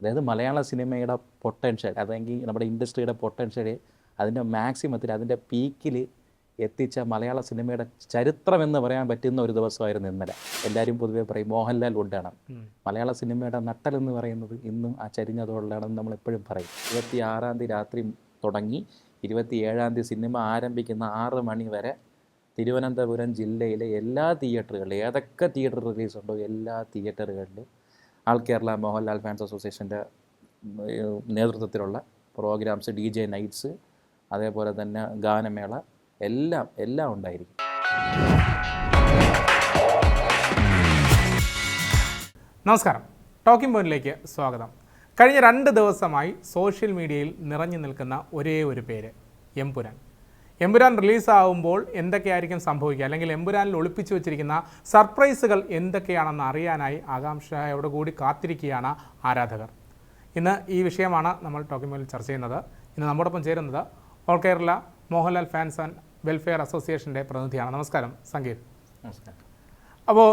അതായത് മലയാള സിനിമയുടെ പൊട്ടൻഷ്യൽ അതെങ്കിൽ നമ്മുടെ ഇൻഡസ്ട്രിയുടെ പൊട്ടൻഷ്യൽ അതിന്റെ മാക്സിമത്തിൽ അതിന്റെ പീക്കിൽ എത്തിച്ച മലയാള സിനിമയുടെ ചരിത്രം എന്ന് പറയാൻ പറ്റുന്ന ഒരു ദിവസമായിരുന്നു ഇന്നലെ. എല്ലാവരും പൊതുവെ പറയും മോഹൻലാൽ വുഡാണ് മലയാള സിനിമയുടെ നട്ടൽ എന്ന് പറയുന്നത് ഇന്നും ആ ചരിഞ്ഞതോടെയാണെന്ന് നമ്മൾ എപ്പോഴും പറയും. ഇരുപത്തി ആറാം തീയതി രാത്രി തുടങ്ങി ഇരുപത്തി ഏഴാം തീയതി സിനിമ ആരംഭിക്കുന്ന ആറ് മണി വരെ തിരുവനന്തപുരം ജില്ലയിലെ എല്ലാ തിയേറ്ററുകളിലും ഏതൊക്കെ തിയേറ്റർ റിലീസ് ഉണ്ടോ എല്ലാ തിയേറ്ററുകളിലും ആൾ കേരള മോഹൻലാൽ ഫാൻസ് അസോസിയേഷന്റെ നേതൃത്വത്തിലുള്ള പ്രോഗ്രാംസ് ഡി ജെ നൈറ്റ്സ് അതേപോലെ തന്നെ ഗാനമേള എല്ലാം എല്ലാം ഉണ്ടായിരിക്കും. നമസ്കാരം. ടോക്കിംഗ് പോയിന്റിലേക്ക് സ്വാഗതം. കഴിഞ്ഞ രണ്ട് ദിവസമായി സോഷ്യൽ മീഡിയയിൽ നിറഞ്ഞു നിൽക്കുന്ന ഒരേ ഒരു പേര് എമ്പുരാൻ എമ്പുരാൻ റിലീസാവുമ്പോൾ എന്തൊക്കെയായിരിക്കും സംഭവിക്കുക? അല്ലെങ്കിൽ എമ്പുരാനിൽ ഒളിപ്പിച്ചു വെച്ചിരിക്കുന്ന സർപ്രൈസുകൾ എന്തൊക്കെയാണെന്ന് അറിയാനായി ആകാംക്ഷയോട് കൂടി കാത്തിരിക്കുകയാണ് ആരാധകർ. ഇന്ന് ഈ വിഷയമാണ് നമ്മൾ ടോക്കിംഗ് പോയിന്റിൽ ചർച്ച ചെയ്യുന്നത്. ഇന്ന് നമ്മോടൊപ്പം ചേരുന്നത് all Kerala Mohanlal fans and welfare അസോസിയേഷന്റെ പ്രതിനിധിയാണ്. നമസ്കാരം സംഗീത്. നമസ്കാരം. അപ്പോൾ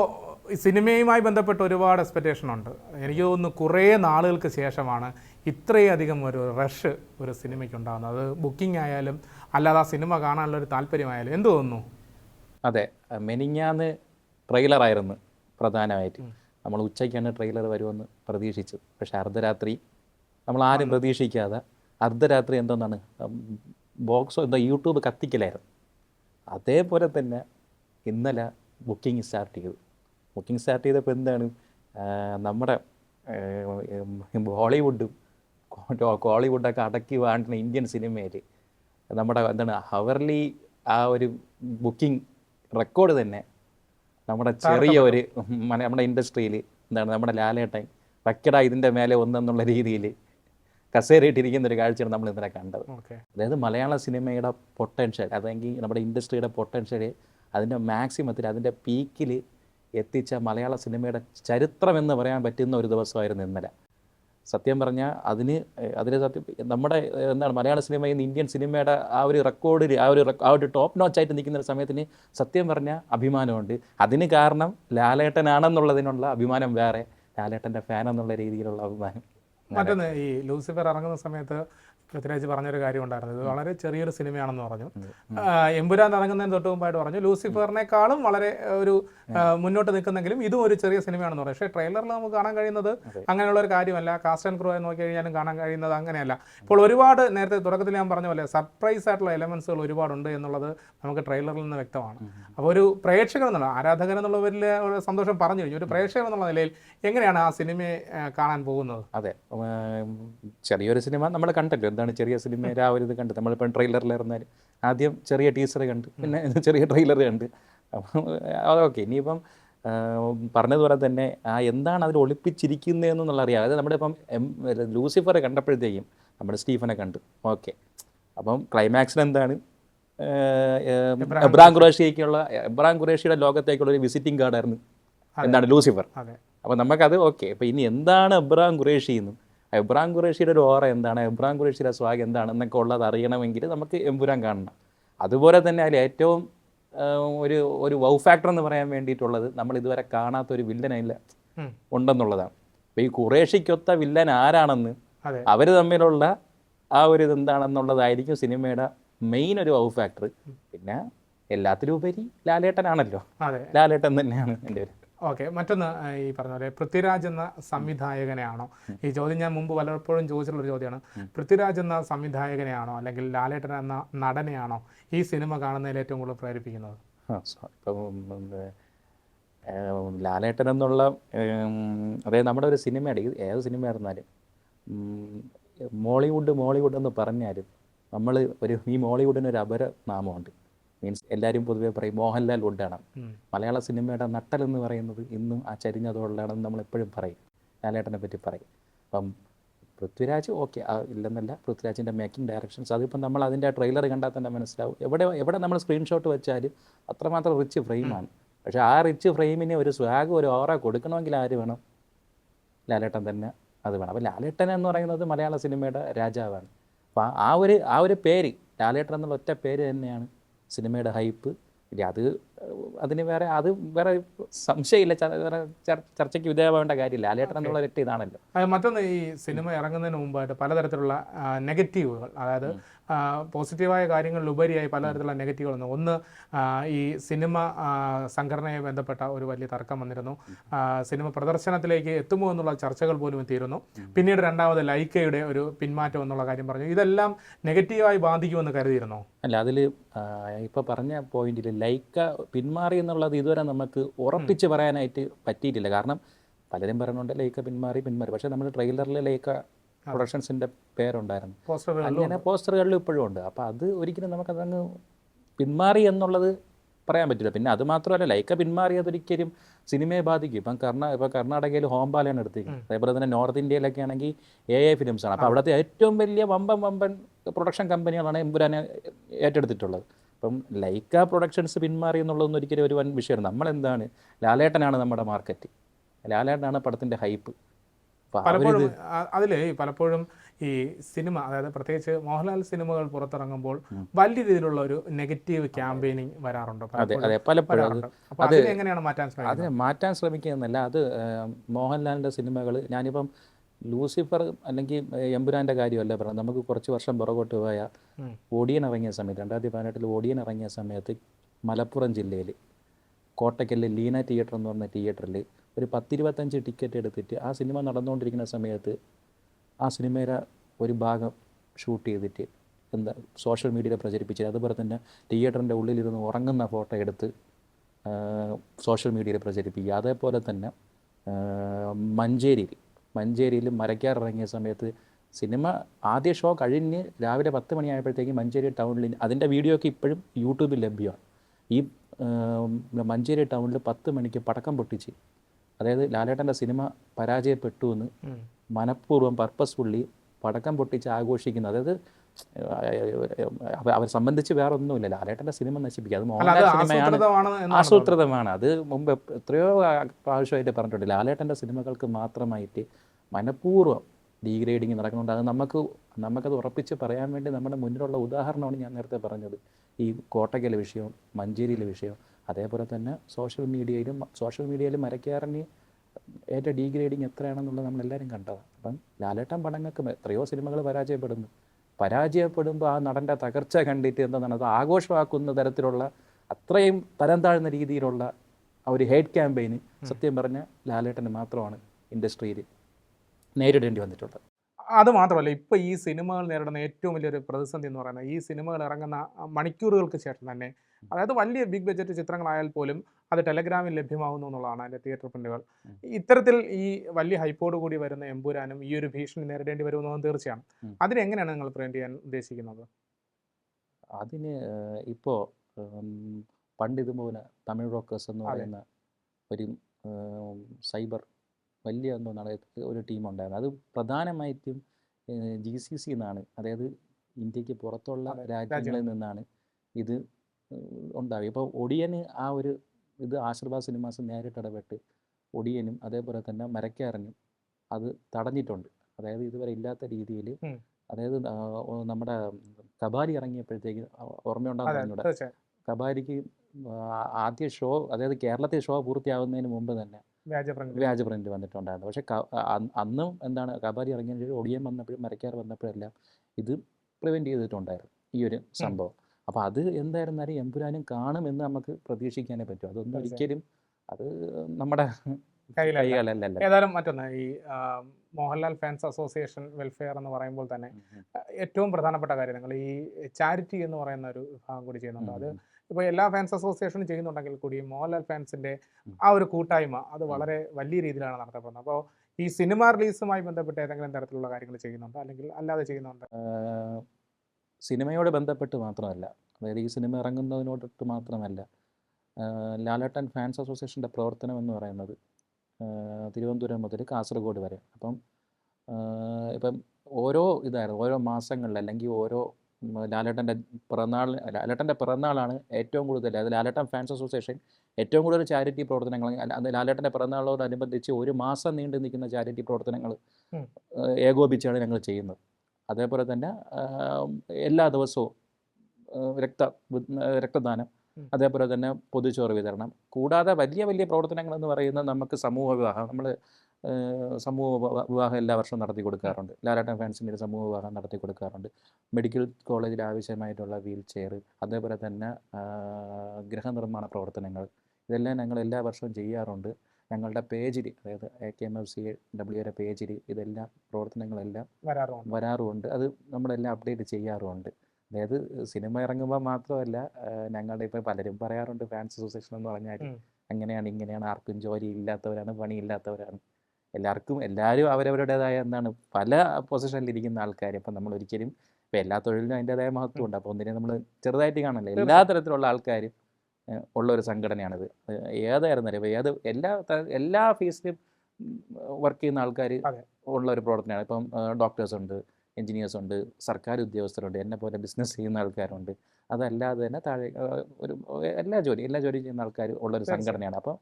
സിനിമയുമായി ബന്ധപ്പെട്ട് ഒരുപാട് എക്സ്പെക്റ്റേഷൻ ഉണ്ട്. എനിക്ക് തോന്നുന്നു കുറേ നാളുകൾക്ക് ശേഷമാണ് ഇത്രയധികം ഒരു റഷ് ഒരു സിനിമയ്ക്ക് ഉണ്ടാകുന്നത്. അത് ബുക്കിംഗ് ആയാലും അല്ലാതെ ആ സിനിമ കാണാനുള്ള ഒരു താല്പര്യമായാലും എന്ത് തോന്നുന്നു? അതെ മെനിങ്ങാന്ന് ട്രെയിലറായിരുന്നു പ്രധാനമായിട്ട്. നമ്മൾ ഉച്ചയ്ക്കാണ് ട്രെയിലർ വരുമെന്ന് പ്രതീക്ഷിച്ചത് പക്ഷേ അർദ്ധരാത്രി നമ്മൾ ആരും പ്രതീക്ഷിക്കാതെ അർദ്ധരാത്രി എന്തെന്നാണ്? ബോക്സോ എന്തോ യൂട്യൂബ് കത്തിക്കലായിരുന്നു. അതേപോലെ തന്നെ ഇന്നലെ ബുക്കിംഗ് സ്റ്റാർട്ട് ചെയ്തു. ബുക്കിംഗ് സ്റ്റാർട്ട് ചെയ്തപ്പോൾ എന്താണ്? നമ്മുടെ ബോളിവുഡും കോളിവുഡൊക്കെ അടക്കി വാണ്ടുന്ന ഇന്ത്യൻ സിനിമയിൽ നമ്മുടെ എന്താണ് ഹവർലി ആ ഒരു ബുക്കിംഗ് റെക്കോർഡ് തന്നെ നമ്മുടെ ചെറിയ ഒരു നമ്മുടെ ഇൻഡസ്ട്രിയിൽ എന്താണ് നമ്മുടെ ലാലേട്ടൻ വക്കട ഇതിന്റെ മേലെ ഒന്നെന്നുള്ള രീതിയിൽ കസേരയിട്ടിരിക്കുന്ന ഒരു കാഴ്ചയാണ് നമ്മൾ ഇന്നലെ കണ്ടത്. അതായത് മലയാള സിനിമയുടെ പൊട്ടൻഷ്യൽ അതെങ്കിൽ നമ്മുടെ ഇൻഡസ്ട്രിയുടെ പൊട്ടൻഷ്യൽ അതിന്റെ മാക്സിമത്തിൽ അതിന്റെ പീക്കിൽ എത്തിച്ച മലയാള സിനിമയുടെ ചരിത്രം എന്ന് പറയാൻ പറ്റുന്ന ഒരു ദിവസമായിരുന്നു ഇന്നലെ. സത്യം പറഞ്ഞാൽ അതിന് അതിന് സത്യം നമ്മുടെ എന്താണ് മലയാള സിനിമ നിന്ന് ഇന്ത്യൻ സിനിമയുടെ ആ ഒരു റെക്കോർഡിൽ ആ ഒരു ആ ഒരു ടോപ്പ് നോച്ചായിട്ട് നിൽക്കുന്ന ഒരു സമയത്തിന് സത്യം പറഞ്ഞാൽ അഭിമാനമുണ്ട്. അതിന് കാരണം ലാലേട്ടനാണെന്നുള്ളതിനുള്ള അഭിമാനം വേറെ ലാലേട്ടന്റെ ഫാൻ എന്നുള്ള രീതിയിലുള്ള അഭിമാനം. മറ്റൊന്ന് ഈ ലൂസിഫർ ഇറങ്ങുന്ന സമയത്ത് പൃഥ്വിരാജ് പറഞ്ഞൊരു കാര്യം ഉണ്ടായിരുന്നു ഇത് വളരെ ചെറിയൊരു സിനിമയാണെന്ന് പറഞ്ഞു. എമ്പുരാൻ ഇറങ്ങുന്നതിന് തൊട്ട് മുമ്പായിട്ട് പറഞ്ഞു. ലൂസിഫറിനേക്കാളും വളരെ ഒരു മുന്നോട്ട് നിൽക്കുന്നെങ്കിലും ഇതും ഒരു ചെറിയ സിനിമയാണെന്ന് പറഞ്ഞു. പക്ഷേ ട്രെയിലറിൽ നമുക്ക് കാണാൻ കഴിയുന്നത് അങ്ങനെയുള്ള ഒരു കാര്യമല്ല. കാസ്റ്റ് ആൻഡ് ക്രൂ നോക്കി കഴിഞ്ഞാലും കാണാൻ കഴിയുന്നത് അങ്ങനെയല്ല. ഇപ്പോൾ ഒരുപാട് നേരത്തെ തുടക്കത്തിൽ ഞാൻ പറഞ്ഞ പോലെ സർപ്രൈസ് ആയിട്ടുള്ള എലമെന്റ്സുകൾ ഒരുപാടുണ്ട് എന്നുള്ളത് നമുക്ക് ട്രെയിലറിൽ നിന്ന് വ്യക്തമാണ്. അപ്പോൾ ഒരു പ്രേക്ഷകൻ എന്നുള്ള ആരാധകൻ എന്നുള്ളവരിൽ ഒരു സന്തോഷം പറഞ്ഞു കഴിഞ്ഞു. ഒരു പ്രേക്ഷകൻ എന്നുള്ള നിലയിൽ എങ്ങനെയാണ് ആ സിനിമയെ കാണാൻ പോകുന്നത്? അതെ. ചെറിയൊരു സിനിമ നമ്മൾ കണ്ടല്ലോ. എന്താണ് ചെറിയ സിനിമ രാവിലെ ഇത് കണ്ട് നമ്മളിപ്പം ട്രെയിലറിൽ ഇറന്നാലും ആദ്യം ചെറിയ ടീസർ കണ്ട്. പിന്നെ ചെറിയ ട്രെയിലർ കണ്ട്. അപ്പം അതൊക്കെ ഇനിയിപ്പം പറഞ്ഞതുപോലെ തന്നെ ആ എന്താണ് അതിൽ ഒളിപ്പിച്ചിരിക്കുന്നതെന്നുള്ള അറിയാം അതായത് നമ്മുടെ ഇപ്പം എം ലൂസിഫറെ കണ്ടപ്പോഴത്തേക്കും നമ്മുടെ സ്റ്റീഫനെ കണ്ടു. ഓക്കെ അപ്പം ക്ലൈമാക്സിൽ എന്താണ്? എബ്രാം ഖുറേഷിയേക്കുള്ള എബ്രാം ഖുറേഷിയുടെ ലോകത്തേക്കുള്ള ഒരു വിസിറ്റിംഗ് കാർഡായിരുന്നു എന്താണ് ലൂസിഫർ? അപ്പം നമുക്കത് ഓക്കെ അപ്പം ഇനി എന്താണ് എബ്രാം ഖുറേഷി എന്നും? എബ്രാം ഖുറേഷിയുടെ ഒരു ഓറ എന്താണ്? എബ്രാം ഖുറേഷിയുടെ സ്വാഗ് എന്താണെന്നൊക്കെ ഉള്ളത് അറിയണമെങ്കിൽ നമുക്ക് എമ്പുരാൻ കാണണം. അതുപോലെ തന്നെ അതിൽ ഏറ്റവും ഒരു ഒരു വൗ ഫാക്ടർ എന്ന് പറയാൻ വേണ്ടിയിട്ടുള്ളത് നമ്മൾ ഇതുവരെ കാണാത്ത ഒരു അതിൽ ഉണ്ടെന്നുള്ളതാണ്. അപ്പോൾ ഈ ഖുറേഷിക്കൊത്ത വില്ലൻ ആരാണെന്ന് അവർ തമ്മിലുള്ള ആ ഒരു ഇതെന്താണെന്നുള്ളതായിരിക്കും സിനിമയുടെ മെയിൻ ഒരു വൗ ഫാക്ടർ. പിന്നെ എല്ലാത്തിലും ഉപരി ലാലേട്ടനാണല്ലോ ലാലേട്ടൻ തന്നെയാണ് എന്റെ ഒരു ഓക്കെ മറ്റൊന്ന് ഈ പറഞ്ഞ പോലെ പൃഥ്വിരാജ് എന്ന സംവിധായകനെയാണോ? ഈ ചോദ്യം ഞാൻ മുമ്പ് പലപ്പോഴും ചോദിച്ചിട്ടുള്ള ഒരു ചോദ്യമാണ് പൃഥ്വിരാജ് എന്ന സംവിധായകനെയാണോ അല്ലെങ്കിൽ ലാലേട്ടൻ എന്ന നടനെയാണോ ഈ സിനിമ കാണുന്നതിൽ ഏറ്റവും കൂടുതൽ പ്രേരിപ്പിക്കുന്നത്? ലാലേട്ടൻ എന്നുള്ള അതായത് നമ്മുടെ ഒരു സിനിമയുടെ ഏത് സിനിമ ആയിരുന്നാലും മോളിവുഡ് മോളിവുഡ് എന്ന് പറഞ്ഞാലും നമ്മൾ ഒരു ഈ മോളിവുഡിന് ഒരു അപര നാമമുണ്ട് മീൻസ് എല്ലാവരും പൊതുവെ പറയും മോഹൻലാൽ വുഡാണ് മലയാള സിനിമയുടെ നട്ടൽ എന്ന് പറയുന്നത് ഇന്നും ആ ചരിഞ്ഞതോടാണെന്ന് നമ്മൾ എപ്പോഴും പറയും. ലാലേട്ടനെ പറ്റി പറയും. അപ്പം പൃഥ്വിരാജ് ഓക്കെ ഇല്ലെന്നല്ല പൃഥ്വിരാജിന്റെ മേക്കിംഗ് ഡയറക്ഷൻസ് അതിപ്പം നമ്മൾ അതിന്റെ ട്രെയിലർ കണ്ടാൽ തന്നെ മനസ്സിലാവും. എവിടെ എവിടെ നമ്മൾ സ്ക്രീൻഷോട്ട് വെച്ചാലും അത്രമാത്രം റിച്ച് ഫ്രെയിമാണ് പക്ഷേ ആ റിച്ച് ഫ്രെയിമിന് ഒരു സ്വാഗ് ഒരു ഓറ കൊടുക്കണമെങ്കിൽ ആര് വേണം? ലാലേട്ടൻ തന്നെ അത് വേണം. അപ്പോൾ ലാലേട്ടൻ എന്ന് പറയുന്നത് മലയാള സിനിമയുടെ രാജാവാണ്. അപ്പോൾ ആ ഒരു ആ ഒരു പേര് ലാലേട്ടൻ എന്നുള്ള ഒറ്റ പേര് തന്നെയാണ് സിനിമയുടെ ഹൈപ്പ്. അത് അതിന് വേറെ അത് വേറെ സംശയമില്ല. വേറെ ചർച്ചയ്ക്ക് വിധേയമാവേണ്ട കാര്യമില്ല. ലാലേട്ടൻ എന്നുള്ള ഒരൊറ്റ ഇതാണല്ലോ. മറ്റൊന്ന് ഈ സിനിമ ഇറങ്ങുന്നതിന് മുമ്പായിട്ട് പലതരത്തിലുള്ള നെഗറ്റീവുകൾ അതായത് പോസിറ്റീവായ കാര്യങ്ങളിലുപരിയായി പലതരത്തിലുള്ള നെഗറ്റീവുകൾ വന്നു ഒന്ന് ഈ സിനിമ സംഘടനയെ ബന്ധപ്പെട്ട ഒരു വലിയ തർക്കം വന്നിരുന്നു. സിനിമ പ്രദർശനത്തിലേക്ക് എത്തുമോ എന്നുള്ള ചർച്ചകൾ പോലും എത്തിയിരുന്നു പിന്നീട് രണ്ടാമത് ലൈക്കയുടെ ഒരു പിന്മാറ്റം എന്നുള്ള കാര്യം പറഞ്ഞു. ഇതെല്ലാം നെഗറ്റീവായി ബാധിക്കുമെന്ന് കരുതിയിരുന്നോ? അല്ല അതിൽ ഇപ്പോൾ പറഞ്ഞ പോയിന്റിൽ ലൈക്ക പിന്മാറി എന്നുള്ളത് ഇതുവരെ നമുക്ക് ഉറപ്പിച്ച് പറയാനായിട്ട് പറ്റിയിട്ടില്ല. കാരണം പലരും പറയുന്നുണ്ട് ലൈക്ക പിന്മാറി പിന്മാറി. പക്ഷേ നമ്മൾ ട്രെയിലറിൽ ലൈക്ക പ്രൊഡക്ഷൻസിന്റെ പേരുണ്ടായിരുന്നു. അങ്ങനെ പോസ്റ്ററുകളിൽ ഇപ്പോഴും ഉണ്ട്. അപ്പോൾ അത് ഒരിക്കലും നമുക്കതങ്ങ് പിന്മാറി എന്നുള്ളത് പറയാൻ പറ്റില്ല. പിന്നെ അത് മാത്രമല്ല ലൈക്ക പിന്മാറിയതൊരിക്കലും സിനിമയെ ബാധിക്കും. ഇപ്പം കർണ ഇപ്പം കർണാടകയിൽ ഹോംബാലയാണ് എടുത്തിരിക്കുന്നത്. അതേപോലെ തന്നെ നോർത്ത് ഇന്ത്യയിലൊക്കെ ആണെങ്കിൽ എ ഐ ഫിലിംസാണ്. ആണ് അപ്പോൾ അവിടുത്തെ ഏറ്റവും വലിയ വമ്പൻ വമ്പൻ പ്രൊഡക്ഷൻ കമ്പനികളാണ് എമ്പുരാനെ ഏറ്റെടുത്തിട്ടുള്ളത്. അപ്പം ലൈക്ക പ്രൊഡക്ഷൻസ് പിന്മാറി എന്നുള്ളതൊന്നും ഒരിക്കലും ഒരു വൻ വിഷയമാണ്. നമ്മളെന്താണ്? ലാലേട്ടനാണ് നമ്മുടെ മാർക്കറ്റ് ലാലേട്ടനാണ് പടത്തിന്റെ ഹൈപ്പ് പലപ്പോഴും അതിൽ പലപ്പോഴും ഈ സിനിമ അതായത് പ്രത്യേകിച്ച് മോഹൻലാൽ സിനിമകൾ പുറത്തിറങ്ങുമ്പോൾ വലിയ രീതിയിലുള്ള ഒരു നെഗറ്റീവ് ക്യാമ്പയിനിങ് വരാറുണ്ട്. അതെ അതെ. പലപ്പോഴും അത് എങ്ങനെയാണ് മാറ്റാൻ ശ്രമിക്കുന്നത്? അത് മാറ്റാൻ ശ്രമിക്കുന്നതല്ല. അത് ഏഹ്, മോഹൻലാലിന്റെ സിനിമകൾ ഞാനിപ്പം ലൂസിഫർ അല്ലെങ്കിൽ എമ്പുരാന്റെ കാര്യമല്ല പറഞ്ഞത് നമുക്ക് കുറച്ച് വർഷം പുറകോട്ട് പോയ. ഓടിയൻ ഇറങ്ങിയ സമയത്ത് രണ്ടായിരത്തി പതിനെട്ടിൽ ഓടിയൻ ഇറങ്ങിയ സമയത്ത് മലപ്പുറം ജില്ലയിൽ കോട്ടയ്ക്കലിൽ ലീന തിയേറ്റർ എന്ന് പറഞ്ഞ തിയേറ്ററിൽ ഒരു പത്തിരുപത്തഞ്ച് ടിക്കറ്റ് എടുത്തിട്ട് ആ സിനിമ നടന്നുകൊണ്ടിരിക്കുന്ന സമയത്ത് ആ സിനിമയുടെ ഒരു ഭാഗം ഷൂട്ട് ചെയ്തിട്ട് എന്താ സോഷ്യൽ മീഡിയയിൽ പ്രചരിപ്പിച്ചത് അതുപോലെ തന്നെ തിയേറ്ററിന്റെ ഉള്ളിലിരുന്ന് ഉറങ്ങുന്ന ഫോട്ടോ എടുത്ത് സോഷ്യൽ മീഡിയയിൽ പ്രചരിപ്പിക്കുക അതേപോലെ തന്നെ ആ, മഞ്ചേരിയിൽ മരക്കാറിറങ്ങിയ സമയത്ത് സിനിമ ആദ്യ ഷോ കഴിഞ്ഞ് രാവിലെ പത്ത് മണിയായപ്പോഴത്തേക്ക് മഞ്ചേരി ടൗണിൽ അതിന്റെ വീഡിയോ ഒക്കെ ഇപ്പോഴും യൂട്യൂബിൽ ലഭ്യമാണ്. ഈ മഞ്ചേരി ടൗണിൽ പത്ത് മണിക്ക് പടക്കം പൊട്ടിച്ച് അതായത് ലാലേട്ടന്റെ സിനിമ പരാജയപ്പെട്ടു എന്ന്. മനഃപൂർവം പർപ്പസ്ഫുള്ളി പടക്കം പൊട്ടിച്ച് ആഘോഷിക്കുന്നത് അതായത് അവരെ സംബന്ധിച്ച് വേറെ ഒന്നുമില്ല ലാലേട്ടന്റെ സിനിമ നശിപ്പിക്കുക അത് മോഹൻലാൽ സിനിമയാണ്. ആസൂത്രിതമാണ്. അത് മുമ്പ് എത്രയോ പ്രാവശ്യമായിട്ട് പറഞ്ഞിട്ടുണ്ട്. ലാലേട്ടന്റെ സിനിമകൾക്ക് മാത്രമായിട്ട് മനഃപൂർവം ഡീഗ്രേഡിങ് നടക്കുന്നുണ്ട്. അത് നമുക്ക് നമുക്കത് ഉറപ്പിച്ച് പറയാൻ വേണ്ടി നമ്മുടെ മുന്നിലുള്ള ഉദാഹരണമാണ് ഞാൻ നേരത്തെ പറഞ്ഞത്. ഈ കോട്ടയ്ക്കലെ വിഷയം മഞ്ചേരിയിലെ വിഷയം അതേപോലെ തന്നെ സോഷ്യൽ മീഡിയയിലും സോഷ്യൽ മീഡിയയിൽ മരക്കാറിന് ഏറ്റവും ഡീഗ്രേഡിങ് എത്രയാണെന്നുള്ളത് നമ്മളെല്ലാവരും കണ്ടതാണ്. അപ്പം ലാലേട്ടൻ പടങ്ങൾക്ക് എത്രയോ സിനിമകൾ പരാജയപ്പെടുന്നു. പരാജയപ്പെടുമ്പോൾ ആ നടന്റെ തകർച്ച കണ്ടിട്ട് എന്താണ്? അത് ആഘോഷമാക്കുന്ന തരത്തിലുള്ള അത്രയും തരം താഴ്ന്ന രീതിയിലുള്ള ആ ഒരു ഹേറ്റ് ക്യാമ്പയിന് സത്യം പറഞ്ഞാൽ ലാലേട്ടന് മാത്രമാണ് ഇൻഡസ്ട്രിയിൽ നേരിടേണ്ടി വന്നിട്ടുണ്ട്. അത് മാത്രമല്ല ഇപ്പോൾ ഈ സിനിമകൾ നേരിടുന്ന ഏറ്റവും വലിയൊരു പ്രതിസന്ധി എന്ന് പറയുന്നത് ഈ സിനിമകൾ ഇറങ്ങുന്ന മണിക്കൂറുകൾക്ക് ശേഷം തന്നെ. അതായത് വലിയ ബിഗ് ബജറ്റ് ചിത്രങ്ങളായാൽ പോലും അത് ടെലഗ്രാമിൽ ലഭ്യമാകുന്നു എന്നുള്ളതാണ് അതിന്റെ തിയേറ്റർ പ്രിന്റുകൾ ഇത്തരത്തിൽ ഈ വലിയ ഹൈപ്പോട് കൂടി വരുന്ന എമ്പുരാനും ഈ ഒരു ഭീഷണി നേരിടേണ്ടി വരുമെന്നതും തീർച്ചയാണ്. അതിനെങ്ങനെയാണ് നിങ്ങൾ പ്രിന്റ് ചെയ്യാൻ ഉദ്ദേശിക്കുന്നത്? അതിന് ഇപ്പോൾ പണ്ട് ഇതുപോലെ തമിഴ് റോക്കേഴ്സ് എന്ന് പറയുന്ന ഒരു സൈബർ വലിയ എന്താണ് ഒരു ടീം ഉണ്ടായിരുന്നു. അത് പ്രധാനമായിട്ടും ജി സി സി എന്നാണ് അതായത് ഇന്ത്യയ്ക്ക് പുറത്തുള്ള രാജ്യങ്ങളിൽ നിന്നാണ് ഇത് ഉണ്ടാവുക ഇപ്പോൾ ഒടിയന് ആ ഒരു ഇത് ആശീർവാദ് സിനിമാസ് നേരിട്ട് ഇടപെട്ട് ഒടിയനും അതേപോലെ തന്നെ മരക്കാരനും അത് തടഞ്ഞിട്ടുണ്ട്. അതായത് ഇതുവരെ ഇല്ലാത്ത രീതിയിൽ അതായത് നമ്മുടെ കബാലി ഇറങ്ങിയപ്പോഴത്തേക്ക് ഓർമ്മയുണ്ടാകുന്ന അതെ പറഞ്ഞൂടാ കബാലിക്ക് ആദ്യ ഷോ അതായത് കേരളത്തിൽ ഷോ പൂർത്തിയാവുന്നതിന് മുമ്പ് തന്നെ വ്യാജ പ്രിന്റ് വന്നിട്ടുണ്ടായിരുന്നു. പക്ഷേ അന്നും എന്താണ് കബാലി ഇറങ്ങിയതിന് ശേഷം ഒടിയൻ വന്നപ്പോഴും മരക്കാർ വന്നപ്പോഴെല്ലാം ഇത് പ്രിവെന്റ് ചെയ്തിട്ടുണ്ടായിരുന്നു ഈ ഒരു സംഭവം. അപ്പോൾ അത് എന്തായിരുന്നാലും എമ്പുരാനും കാണുമെന്ന് നമുക്ക് പ്രതീക്ഷിക്കാനേ പറ്റും. അതൊന്നും ഒരിക്കലും അത് നമ്മുടെ ഏതായാലും മറ്റൊന്ന് ഈ മോഹൻലാൽ ഫാൻസ് അസോസിയേഷൻ വെൽഫെയർ എന്ന് പറയുമ്പോൾ തന്നെ ഏറ്റവും പ്രധാനപ്പെട്ട കാര്യം നിങ്ങൾ ഈ ചാരിറ്റി എന്ന് പറയുന്ന ഒരു വിഭാഗം കൂടി ചെയ്യുന്നുണ്ട്. അത് ഇപ്പോൾ എല്ലാ ഫാൻസ് അസോസിയേഷനും ചെയ്യുന്നുണ്ടെങ്കിൽ കൂടി മോഹൻലാൽ ഫാൻസിന്റെ ആ ഒരു കൂട്ടായ്മ അത് വളരെ വലിയ രീതിയിലാണ് നടത്തപ്പെടുന്നത്. അപ്പോൾ ഈ സിനിമ റിലീസുമായി ബന്ധപ്പെട്ട് ഏതെങ്കിലും തരത്തിലുള്ള കാര്യങ്ങൾ ചെയ്യുന്നുണ്ട്? അല്ലെങ്കിൽ അല്ലാതെ ചെയ്യുന്നുണ്ട്? സിനിമയോട് ബന്ധപ്പെട്ട് മാത്രമല്ല. അതായത് ഈ സിനിമ ഇറങ്ങുന്നതിനോട് മാത്രമല്ല ലാലട്ടൻ ഫാൻസ് അസോസിയേഷന്റെ പ്രവർത്തനം എന്ന് പറയുന്നത് തിരുവനന്തപുരം മുതൽ കാസർഗോഡ് വരെ അപ്പം ഇപ്പം ഓരോ ഇതായിരുന്നു ഓരോ മാസങ്ങളിൽ അല്ലെങ്കിൽ ഓരോ ലാലേട്ടന്റെ പിറന്നാൾ ലാലേട്ടന്റെ പിറന്നാളാണ് ഏറ്റവും കൂടുതൽ അത് ലാലേട്ടൻ ഫാൻസ് അസോസിയേഷൻ ഏറ്റവും കൂടുതൽ ചാരിറ്റി പ്രവർത്തനങ്ങൾ അത് ലാലേട്ടന്റെ പിറന്നാളോടനുബന്ധിച്ച് ഒരു മാസം നീണ്ടു നിൽക്കുന്ന ചാരിറ്റി പ്രവർത്തനങ്ങൾ ഏകോപിച്ചാണ് ഞങ്ങൾ ചെയ്യുന്നത് അതേപോലെ തന്നെ എല്ലാ ദിവസവും രക്ത രക്തദാനം. അതേപോലെ തന്നെ പൊതുച്ചോറ് വിതരണം. കൂടാതെ വലിയ വലിയ പ്രവർത്തനങ്ങൾ എന്ന് പറയുന്നത് നമുക്ക് സമൂഹ വിവാഹം നമ്മൾ സമൂഹ വിവാ- വിവാഹം എല്ലാ വർഷവും നടത്തി കൊടുക്കാറുണ്ട്. ലാലാട്ടൻ ഫാൻസിന്റെ ഒരു സമൂഹ വിവാഹം നടത്തി കൊടുക്കാറുണ്ട്. മെഡിക്കൽ കോളേജിൽ ആവശ്യമായിട്ടുള്ള വീൽ ചെയർ അതേപോലെ തന്നെ ഗൃഹനിർമ്മാണ പ്രവർത്തനങ്ങൾ ഇതെല്ലാം ഞങ്ങൾ എല്ലാ വർഷവും ചെയ്യാറുണ്ട്. ഞങ്ങളുടെ പേജിൽ അതായത് A K M F C ഡബ്ല്യുയുടെ പേജിൽ ഇതെല്ലാം പ്രവർത്തനങ്ങളെല്ലാം വരാറുണ്ട് വരാറുമുണ്ട്. അത് നമ്മളെല്ലാം അപ്ഡേറ്റ് ചെയ്യാറുമുണ്ട്. അതായത് സിനിമ ഇറങ്ങുമ്പോൾ മാത്രമല്ല ഞങ്ങളുടെ ഇപ്പോൾ പലരും പറയാറുണ്ട് ഫാൻസ് അസോസിയേഷൻ എന്ന് പറഞ്ഞാൽ അങ്ങനെയാണ് ഇങ്ങനെയാണ് ആർക്കും ജോലി ഇല്ലാത്തവരാണ് പണിയില്ലാത്തവരാണ് എല്ലാവർക്കും എല്ലാവരും അവരവരുടേതായ എന്താണ് പല പൊസിഷനിലിരിക്കുന്ന ആൾക്കാർ അപ്പം നമ്മൾ ഒരിക്കലും ഇപ്പം എല്ലാ തൊഴിലിനും അതിന്റെതായ മഹത്വമുണ്ട് അപ്പോൾ ഒന്നിനെ നമ്മൾ ചെറുതായിട്ട് കാണല്ലേ എല്ലാ തരത്തിലുള്ള ആൾക്കാരും ഉള്ള ഒരു സംഘടനയാണിത്. ഏതായിരുന്നാലും ഇപ്പോൾ ഏത് എല്ലാ എല്ലാ ഫീസിലും വർക്ക് ചെയ്യുന്ന ആൾക്കാർ ഉള്ള ഒരു പ്രവർത്തനമാണ്. ഇപ്പം ഡോക്ടേഴ്സ് ഉണ്ട് എഞ്ചിനീയേഴ്സ് ഉണ്ട് സർക്കാർ ഉദ്യോഗസ്ഥരുണ്ട് എന്നെ പോലെ ബിസിനസ് ചെയ്യുന്ന ആൾക്കാരുണ്ട്. അതല്ലാതെ തന്നെ താഴെ ഒരു എല്ലാ ജോലി എല്ലാ ജോലി ചെയ്യുന്ന ആൾക്കാർ ഉള്ളൊരു. സംഘടനയാണ്. അപ്പോൾ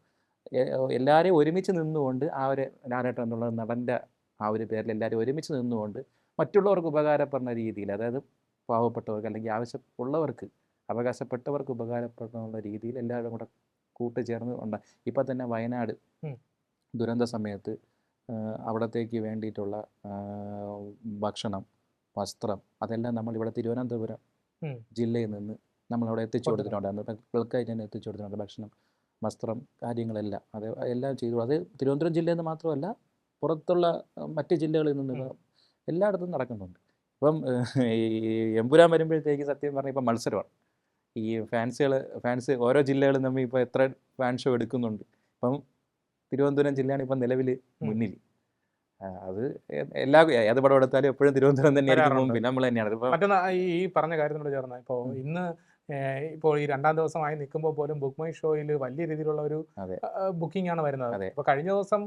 എല്ലാവരെയും ഒരുമിച്ച് നിന്നുകൊണ്ട് ആ ഒരു ലാലേട്ടൻ എന്നുള്ള നടന്റെ ആ ഒരു പേരിൽ എല്ലാവരും ഒരുമിച്ച് നിന്നുകൊണ്ട് മറ്റുള്ളവർക്ക് ഉപകാരപ്പെടുന്ന രീതിയിൽ അതായത് പാവപ്പെട്ടവർക്ക് അല്ലെങ്കിൽ ആവശ്യമുള്ളവർക്ക് അവകാശപ്പെട്ടവർക്ക് ഉപകാരപ്പെടുന്ന രീതിയിൽ എല്ലാവരും കൂടെ കൂട്ടുചേർന്ന് ഉണ്ട്. ഇപ്പം തന്നെ വയനാട് ദുരന്ത സമയത്ത് അവിടത്തേക്ക് വേണ്ടിയിട്ടുള്ള ഭക്ഷണം വസ്ത്രം അതെല്ലാം നമ്മൾ ഇവിടെ തിരുവനന്തപുരം ജില്ലയിൽ നിന്ന് നമ്മൾ അവിടെ എത്തിച്ചു കൊടുത്തിട്ടുണ്ട്. കൊടുത്തിട്ടുണ്ട് ബൾക്കായിട്ട് തന്നെ എത്തിച്ചു കൊടുത്തിട്ടുണ്ട്. ഭക്ഷണം വസ്ത്രം കാര്യങ്ങളെല്ലാം അത് എല്ലാം ചെയ്തു. അത് തിരുവനന്തപുരം ജില്ലയിൽ നിന്ന് മാത്രമല്ല പുറത്തുള്ള മറ്റ് ജില്ലകളിൽ നിന്ന്. എല്ലായിടത്തും നടക്കുന്നുണ്ട്. ഇപ്പം ഈ എമ്പുരാൻ വരുമ്പോഴത്തേക്ക് സത്യം പറഞ്ഞാൽ ഇപ്പം മത്സരമാണ്. ഈ ഫാൻസുകൾ ഫാൻസ് ഓരോ ജില്ലകളിൽ നമ്മൾ ഇപ്പോൾ എത്ര ഫാൻ ഷോ എടുക്കുന്നുണ്ട്. ഇപ്പം തിരുവനന്തപുരം ജില്ലയാണ് ഇപ്പം നിലവിൽ മുന്നിൽ. അത് എല്ലാ ഏത് പടം എടുത്താലും എപ്പോഴും തിരുവനന്തപുരം തന്നെയായിരിക്കും പിന്നെ നമ്മൾ തന്നെയാണ്. മറ്റൊന്ന് ഈ പറഞ്ഞ കാര്യത്തിനോട് ചേർന്ന്. ഇപ്പോൾ ഇന്ന് ഇപ്പോൾ ഈ രണ്ടാം ദിവസമായി നിൽക്കുമ്പോൾ പോലും ബുക്ക് മൈ ഷോയിൽ വലിയ രീതിയിലുള്ള ഒരു. ബുക്കിംഗ് ആണ് വരുന്നത്. അപ്പോൾ കഴിഞ്ഞ ദിവസം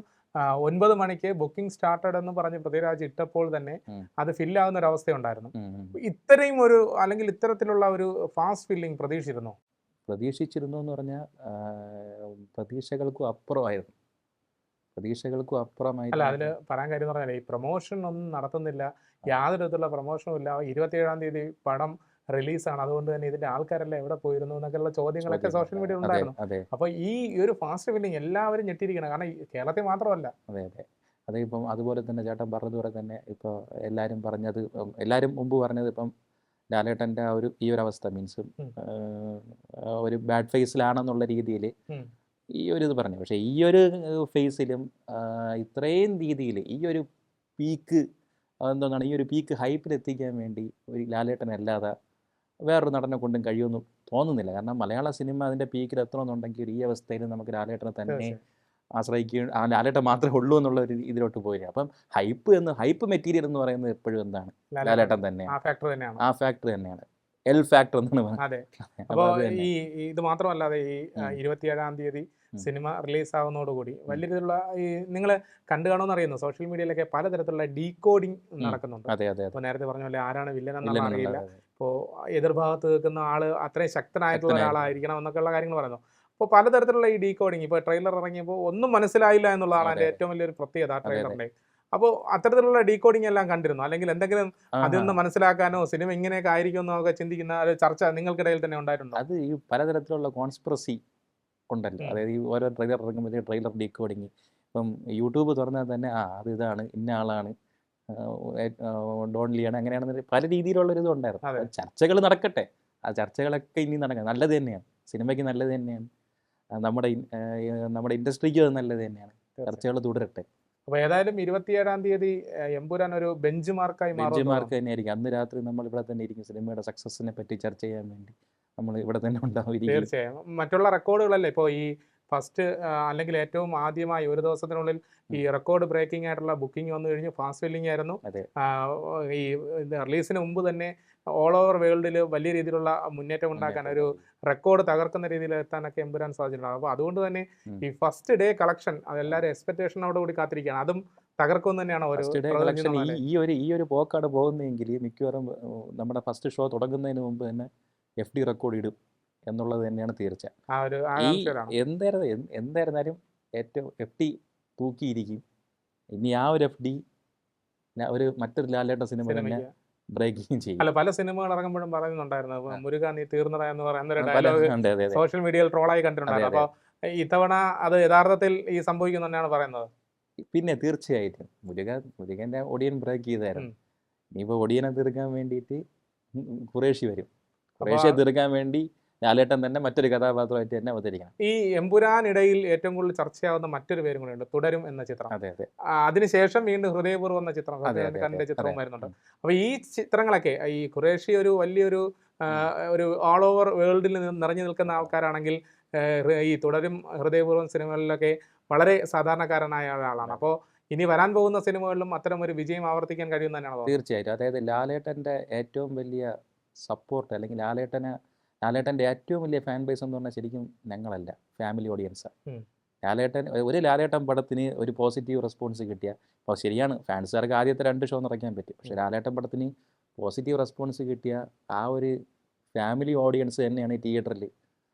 ഒൻപത് മണിക്ക് ബുക്കിംഗ് സ്റ്റാർട്ടഡ് എന്ന് പറഞ്ഞ് പൃഥ്വിരാജ് ഇട്ടപ്പോൾ തന്നെ. അത് ഫില്ലാവുന്ന ഒരു അവസ്ഥയുണ്ടായിരുന്നു. ഇത്രയും ഒരു അല്ലെങ്കിൽ ഇത്തരത്തിലുള്ള ഒരു ഫാസ്റ്റ് ഫില്ലിംഗ് പ്രതീക്ഷിച്ചിരുന്നു? പ്രതീക്ഷിച്ചിരുന്നു എന്ന് പറഞ്ഞാൽ പ്രതീക്ഷകൾക്കും അപ്പുറമായിരുന്നു. പ്രതീക്ഷകൾക്കും അപ്പുറമായി അല്ല അതിൽ പറയാൻ കാര്യം പറഞ്ഞാൽ ഈ പ്രൊമോഷൻ ഒന്നും നടത്തുന്നില്ല. യാതൊരു വിധത്തിലുള്ള പ്രൊമോഷനും ഇല്ല. ഇരുപത്തിയേഴാം തീയതി പടം റിലീസാണ് അതുകൊണ്ട് തന്നെ ഇതിന്റെ ആൾക്കാരെല്ലാം എവിടെ പോയിരുന്നു എന്നൊക്കെയുള്ള ചോദ്യങ്ങളൊക്കെ സോഷ്യൽ മീഡിയയിൽ ഉണ്ടായിരുന്നു. അപ്പോൾ ഈ ഒരു ഫാസ്റ്റ് ഫില്ലിംഗ് എല്ലാവരും ഞെട്ടിയിരിക്കണം. കാരണം കേരളത്തിൽ മാത്രമല്ല. അതെ അതെ. അത് ഇപ്പം അതുപോലെ തന്നെ ചേട്ടൻ പറഞ്ഞതുപോലെ തന്നെ ഇപ്പോൾ എല്ലാരും പറഞ്ഞത് എല്ലാരും എല്ലാവരും മുമ്പ് പറഞ്ഞത് ഇപ്പം ലാലേട്ടന്റെ ആ ഒരു ഈ ഒരു അവസ്ഥ. മീൻസ് ഒരു ബാഡ് ഫേസിലാണെന്നുള്ള രീതിയിൽ. ഈ ഒരു ഇത് പറഞ്ഞു. പക്ഷേ ഈ ഒരു ഫേസിലും ഇത്രയും രീതിയിൽ ഈ ഒരു പീക്ക് എന്താണ് ഈ ഒരു പീക്ക് ഹൈപ്പിൽ എത്തിക്കാൻ വേണ്ടി ഒരു ലാലേട്ടൻ അല്ലാതെ വേറൊരു നടനെ കൊണ്ടും കഴിയുമെന്ന് തോന്നുന്നില്ല. കാരണം മലയാള സിനിമ അതിന്റെ പീക്കിൽ എത്തണമെന്നുണ്ടെങ്കിൽ ഈ അവസ്ഥയിൽ നമുക്ക് ലാലേട്ടനെ തന്നെ ആശ്രയിക്കുക ആ ലാലേട്ടൻ മാത്രമേ ഉള്ളൂ എന്നുള്ള ഒരു ഇതിലോട്ട് പോയി അപ്പം ഹൈപ്പ് എന്ന് ഹൈപ്പ് മെറ്റീരിയൽ എന്ന് പറയുന്നത് എപ്പോഴും എന്താണ്? ലാലേട്ടൻ. ലാലേട്ടൻ തന്നെയാണ്. ആ ഫാക്ടർ തന്നെയാണ്. ആ ഫാക്ടർ തന്നെയാണ്. എൽ ഫാക്ടർ എന്നാണ് പറയുന്നത്. അതെ. അപ്പോൾ ഈ ഇത് മാത്രമല്ലാതെ ഈ. ഇരുപത്തിയേഴാം തീയതി സിനിമ റിലീസ് ആവുന്നതോടുകൂടി വലിയ രീതിയിലുള്ള ഈ നിങ്ങൾ കണ്ടു കാണുമെന്ന് അറിയുന്നു. സോഷ്യൽ മീഡിയയിലൊക്കെ പലതരത്തിലുള്ള ഡീകോഡിംഗ് നടക്കുന്നുണ്ട്. അതെ അതെ അതെ. അപ്പോൾ നേരത്തെ പറഞ്ഞ പോലെ ആരാണ് വില്ലൻ ഇല്ലെന്നുള്ള അറിയില്ല. ഇപ്പോൾ എതിർഭാഗത്ത് നിൽക്കുന്ന ആൾ അത്രയും ശക്തനായിട്ടുള്ള ഒരാളായിരിക്കണം എന്നൊക്കെയുള്ള കാര്യങ്ങൾ പറയുന്നു. അപ്പോൾ പലതരത്തിലുള്ള ഈ ഡീകോഡിങ് ഇപ്പോൾ ട്രെയിലർ ഇറങ്ങിയപ്പോൾ ഒന്നും മനസ്സിലായില്ല എന്നുള്ളതാണ് അതിന്റെ ഏറ്റവും വലിയൊരു പ്രത്യേകത ആ അതെ. അപ്പോൾ അത്തരത്തിലുള്ള ഡീകോഡിംഗ് എല്ലാം കണ്ടിരുന്നു? അല്ലെങ്കിൽ എന്തെങ്കിലും അതിൽ നിന്ന് മനസ്സിലാക്കാനോ സിനിമ ഇങ്ങനെയൊക്കെ ആയിരിക്കും എന്നൊക്കെ ചിന്തിക്കുന്ന ഒരു ചർച്ച നിങ്ങൾക്കിടയിൽ തന്നെ ഉണ്ടായിട്ടുണ്ടോ? അത് ഈ പലതരത്തിലുള്ള കോൺസ്പിറസി ഉണ്ടല്ലോ. അതായത് ഈ ഓരോ ട്രെയിലർ ഇറങ്ങുമ്പോഴത്തേക്ക് ട്രെയിലർ ഡീകോഡിങ് ഇപ്പം യൂട്യൂബ് തുറന്നാൽ തന്നെ ആ അത് ഇതാണ് ഇന്ന ആളാണ് ഡോൺലിയാണ് അങ്ങനെയാണെന്ന് പല രീതിയിലുള്ള ഒരു ഇതുണ്ടായിരുന്നു. ചർച്ചകൾ നടക്കട്ടെ. ആ ചർച്ചകളൊക്കെ ഇനി നടക്കാം നല്ലത് തന്നെയാണ്. സിനിമയ്ക്ക് നല്ലത് തന്നെയാണ്. നമ്മുടെ നമ്മുടെ ഇൻഡസ്ട്രിക്ക് അത് നല്ലത് തന്നെയാണ്. ചർച്ചകൾ തുടരട്ടെ. അപ്പോൾ ഏതായാലും ഇരുപത്തിയേഴാം തീയതി എമ്പുരാൻ ഒരു ബെഞ്ച് മാർക്കായി ബെഞ്ച് മാർക്ക് തന്നെയായിരിക്കും അന്ന് രാത്രി നമ്മൾ ഇവിടെ തന്നെ ഇരിക്കും. സിനിമയുടെ സക്സസിനെ പറ്റി ചർച്ച ചെയ്യാൻ വേണ്ടി. നമ്മൾ ഇവിടെ തന്നെ ഉണ്ടാവും തീർച്ചയായും. മറ്റുള്ള റെക്കോർഡുകളല്ലേ ഇപ്പോൾ ഈ ഫസ്റ്റ് അല്ലെങ്കിൽ ഏറ്റവും ആദ്യമായി ഒരു ദിവസത്തിനുള്ളിൽ ഈ റെക്കോർഡ് ബ്രേക്കിംഗ് ആയിട്ടുള്ള ബുക്കിംഗ് വന്നു കഴിഞ്ഞു ഫാസ്റ്റ് സെല്ലിംഗ് ആയിരുന്നു. ഈ റിലീസിന് മുമ്പ് തന്നെ ഓൾ ഓവർ വേൾഡിൽ വലിയ രീതിയിലുള്ള മുന്നേറ്റം ഉണ്ടാക്കാൻ ഒരു റെക്കോർഡ് തകർക്കുന്ന രീതിയിൽ എത്താനൊക്കെ എമ്പുരാൻ സാധിച്ചിട്ടുണ്ട്. അപ്പോൾ അതുകൊണ്ട് തന്നെ ഈ ഫസ്റ്റ് ഡേ കളക്ഷൻ അതെല്ലാവരും എക്സ്പെക്ടേഷനോട് കൂടി കാത്തിരിക്കുകയാണ്. അതും തകർക്കും തന്നെയാണ് ഒരു ഫസ്റ്റ് ഡേ കളക്ഷൻ ഈ ഒരു ഈ ഒരു പോക്കാണ് പോകുന്നതെങ്കിൽ മിക്കവാറും നമ്മുടെ ഫസ്റ്റ് ഷോ തുടങ്ങുന്നതിന് മുമ്പ് തന്നെ എഫ് ഡി റെക്കോർഡ് ഇടും. എന്നുള്ളത് തന്നെയാണ് തീർച്ച ഈ എന്തായിരുന്നു എന്തായിരുന്നാലും ഏറ്റവും എഫ് ഡി തൂക്കിയിരിക്കും. ഇനി ആ ഒരു എഫ് ഡി ഒരു മറ്റൊരു ലാലേട്ട സിനിമ തന്നെ ബ്രേക്കിംഗ് ചെയ്യും. അല്ല പല സിനിമകൾ ഇറങ്ങുമ്പോഴും പറയുന്നുണ്ടായിരുന്നു. മുരുക നീ തീർന്നതാ എന്ന് പറയുന്ന ഒരു ഡയലോഗ് സോഷ്യൽ മീഡിയയിൽ ട്രോളായി കണ്ടിട്ടുണ്ടായിരുന്നു. അപ്പൊ അപ്പോൾ ഇത്തവണ അത് യഥാർത്ഥത്തിൽ ഈ സംഭവിക്കുന്നു തന്നെയാണ് പറയുന്നത്. പിന്നെ തീർച്ചയായിട്ടും മുരുക മുരുകന്റെ ഒടിയൻ ബ്രേക്ക് ചെയ്തായിരുന്നു. ഇനിയിപ്പോ ഇനിയിപ്പോൾ ഒടിയനെ തീർക്കാൻ വേണ്ടിയിട്ട് കുറേശ്ശി വരും. കുറേശ്ശിയെ തീർക്കാൻ വേണ്ടി ലാലേട്ടൻ തന്നെ മറ്റൊരു കഥാപാത്രമായിട്ട് തന്നെ അവതരിക്കണം. ഈ എമ്പുരാനിടയിൽ ഏറ്റവും കൂടുതൽ ചർച്ചയാവുന്ന മറ്റൊരു പേരും കൂടെ ഉണ്ട് തുടരും എന്ന ചിത്രം. അതെ അതെ. അതിനുശേഷം വീണ്ടും ഹൃദയപൂർവം എന്ന ചിത്രം ഹൃദയകാരന്റെ ചിത്രവും വരുന്നുണ്ട്. അപ്പൊ ഈ ചിത്രങ്ങളൊക്കെ ഈ ഖുറേഷി ഒരു വലിയൊരു ഒരു ഓൾ ഓവർ വേൾഡിൽ നിറഞ്ഞു നിൽക്കുന്ന ആൾക്കാരാണെങ്കിൽ ഈ തുടരും ഹൃദയപൂർവം സിനിമകളിലൊക്കെ വളരെ സാധാരണക്കാരനായ ഒരാളാണ്. അപ്പോൾ ഇനി വരാൻ പോകുന്ന സിനിമകളിലും അത്തരം ഒരു വിജയം ആവർത്തിക്കാൻ കഴിയും തന്നെയാണ്? തീർച്ചയായിട്ടും. അതായത് ലാലേട്ടന്റെ ഏറ്റവും വലിയ സപ്പോർട്ട് അല്ലെങ്കിൽ ലാലേട്ടന് ലാലേട്ടന്റെ ഏറ്റവും വലിയ ഫാൻ ബേസ് എന്ന് പറഞ്ഞാൽ ശരിക്കും ഞങ്ങളല്ല ഫാമിലി ഓഡിയൻസ് ഉം. ലാലേട്ടൻ ഒരു ലാലേട്ടൻ പടത്തിന് ഒരു പോസിറ്റീവ് റെസ്പോൺസ് കിട്ടിയ അപ്പോൾ ശരിയാണ് ഫാൻസുകാർക്ക് ആദ്യത്തെ രണ്ട് ഷോ നിറയ്ക്കാൻ പറ്റും. പക്ഷേ ലാലേട്ടൻ പടത്തിന് പോസിറ്റീവ് റെസ്പോൺസ് കിട്ടിയ ആ ഒരു ഫാമിലി ഓഡിയൻസ് തന്നെയാണ് തിയേറ്ററിൽ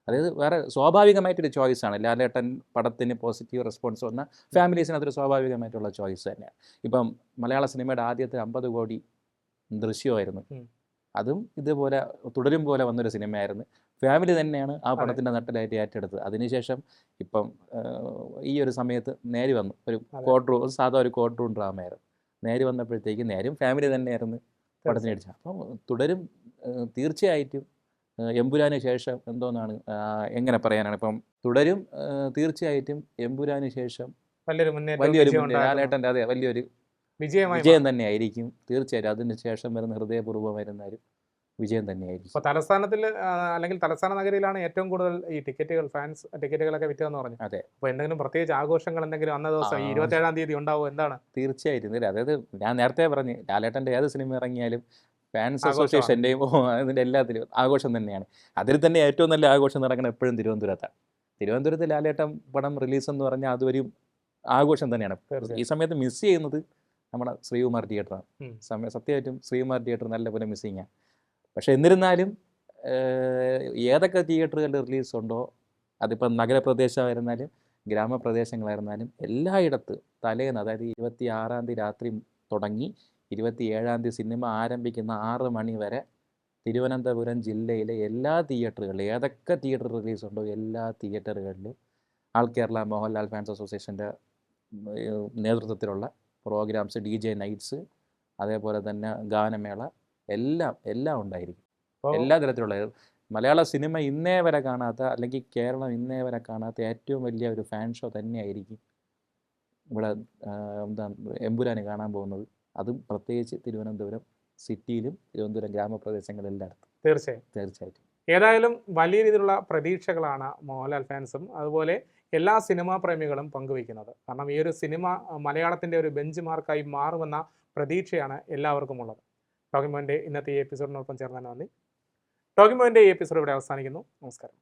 അതായത് വേറെ സ്വാഭാവികമായിട്ടൊരു ആണ്. ലാലേട്ടൻ പടത്തിന് പോസിറ്റീവ് റെസ്പോൺസ് വന്ന ഫാമിലീസിന് അതൊരു സ്വാഭാവികമായിട്ടുള്ള ചോയ്സ് തന്നെയാണ്. ഇപ്പം മലയാള സിനിമയുടെ ആദ്യത്തെ അമ്പത് കോടി ദൃശ്യമായിരുന്നു. അതും ഇതുപോലെ തുടരും പോലെ വന്നൊരു സിനിമയായിരുന്നു. ഫാമിലി തന്നെയാണ് ആ പടത്തിന്റെ നട്ടലായിട്ട് ഏറ്റെടുത്തത്. അതിനുശേഷം ഇപ്പം ഈ ഒരു സമയത്ത് നേരി വന്നു. ഒരു. കോർട്ട് റൂം സാധാ ഒരു കോർട്ട് റൂം ഡ്രാമയായിരുന്നു നേരി വന്നപ്പോഴത്തേക്ക് നേരും ഫാമിലി തന്നെയായിരുന്നു പടത്തിന് അടിച്ചത് അപ്പം തുടരും തീർച്ചയായിട്ടും എമ്പുരാന് ശേഷം എന്തോന്നാണ് എങ്ങനെ പറയാനാണ്? ഇപ്പം തുടരും തീർച്ചയായിട്ടും എമ്പുരാന് ശേഷം വലിയൊരു മുന്നേറ്റം ലാലേട്ടന്റെ അതെ വലിയൊരു വിജയം തന്നെയായിരിക്കും. തീർച്ചയായിട്ടും. അതിന് ശേഷം വരുന്ന ഹൃദയപൂർവം വരുന്ന ഒരു വിജയം തന്നെയായിരിക്കും. ഇപ്പൊ തലസ്ഥാനത്തിൽ അല്ലെങ്കിൽ തലസ്ഥാന നഗരിയിലാണ് ഏറ്റവും കൂടുതൽ ഈ ടിക്കറ്റുകൾ ഫാൻസ് ടിക്കറ്റുകളൊക്കെ വിറ്റതെന്ന് പറഞ്ഞു. അതെ. അപ്പൊ എന്തെങ്കിലും പ്രത്യേകിച്ച് ആഘോഷങ്ങൾ എന്തെങ്കിലും അന്ന ദിവസം ഈ ആ. ഇരുപത്തി ഏഴാം തീയതി ഉണ്ടാവും? എന്താണ്? തീർച്ചയായിട്ടും. അതായത് ഞാൻ നേരത്തെ പറഞ്ഞു ലാലേട്ടന്റെ ഏത് സിനിമ ഇറങ്ങിയാലും ഫാൻസ്. അസോസിയേഷന്റെയും അതിന്റെ എല്ലാത്തിലും ആഘോഷം തന്നെയാണ്. അതിൽ തന്നെ ഏറ്റവും നല്ല ആഘോഷം നടക്കുന്നത് എപ്പോഴും തിരുവനന്തപുരത്താണ്. തിരുവനന്തപുരത്ത് ലാലേട്ടൻ പടം റിലീസ് എന്ന് പറഞ്ഞാൽ അതുവരെയും ആഘോഷം തന്നെയാണ്. ഈ സമയത്ത് മിസ് ചെയ്യുന്നത് നമ്മുടെ ശ്രീകുമാർ തിയേറ്ററാണ് ഉം. സമയ സത്യമായിട്ടും ശ്രീകുമാർ തിയേറ്റർ നല്ല പോലെ മിസ്സിങ്ങാണ് പക്ഷേ എന്നിരുന്നാലും ഏതൊക്കെ തിയേറ്ററുകളിൽ റിലീസ് ഉണ്ടോ അതിപ്പം നഗരപ്രദേശമായിരുന്നാലും ഗ്രാമപ്രദേശങ്ങളായിരുന്നാലും എല്ലായിടത്ത് തലേന്ന് അതായത് ഇരുപത്തി ആറാം തീയതി രാത്രി തുടങ്ങി ഇരുപത്തി ഏഴാം തീയതി സിനിമ ആരംഭിക്കുന്ന ആറ് മണി വരെ തിരുവനന്തപുരം ജില്ലയിലെ എല്ലാ തിയേറ്ററുകളിലും ഏതൊക്കെ തിയേറ്റർ റിലീസ് ഉണ്ടോ എല്ലാ തിയേറ്ററുകളിലും ആൾ കേരള മോഹൻലാൽ ഫാൻസ് അസോസിയേഷന്റെ നേതൃത്വത്തിലുള്ള പ്രോഗ്രാംസ് ഡി ജെ നൈറ്റ്സ് അതേപോലെ തന്നെ ഗാനമേള എല്ലാം എല്ലാം ഉണ്ടായിരിക്കും. എല്ലാ തരത്തിലുള്ള മലയാള സിനിമ ഇന്നേ വരെ കാണാത്ത അല്ലെങ്കിൽ കേരളം ഇന്നേ വരെ കാണാത്ത ഏറ്റവും വലിയ ഒരു ഫാൻ ഷോ തന്നെയായിരിക്കും ഇവിടെ എന്താ എമ്പുരാന് കാണാൻ പോകുന്നത്. അതും പ്രത്യേകിച്ച് തിരുവനന്തപുരം സിറ്റിയിലും തിരുവനന്തപുരം ഗ്രാമപ്രദേശങ്ങളിലെല്ലായിടത്തും. തീർച്ചയായും. തീർച്ചയായിട്ടും. ഏതായാലും വലിയ രീതിയിലുള്ള പ്രതീക്ഷകളാണ് മോഹൻലാൽ ഫാൻസും. അതുപോലെ എല്ലാ സിനിമാ പ്രേമികളും പങ്കുവയ്ക്കുന്നത്. കാരണം ഈ ഒരു സിനിമ മലയാളത്തിന്റെ ഒരു ബെഞ്ച് മാർക്കായി മാറുമെന്ന പ്രതീക്ഷയാണ് എല്ലാവർക്കും ഉള്ളത് ടോക്കിമോന്റെ ഇന്നത്തെ ഈ എപ്പിസോഡിനൊപ്പം ചേർന്നതിന് നന്ദി. ടോക്കിമോന്റെ ഈ എപ്പിസോഡ് ഇവിടെ അവസാനിക്കുന്നു. നമസ്കാരം.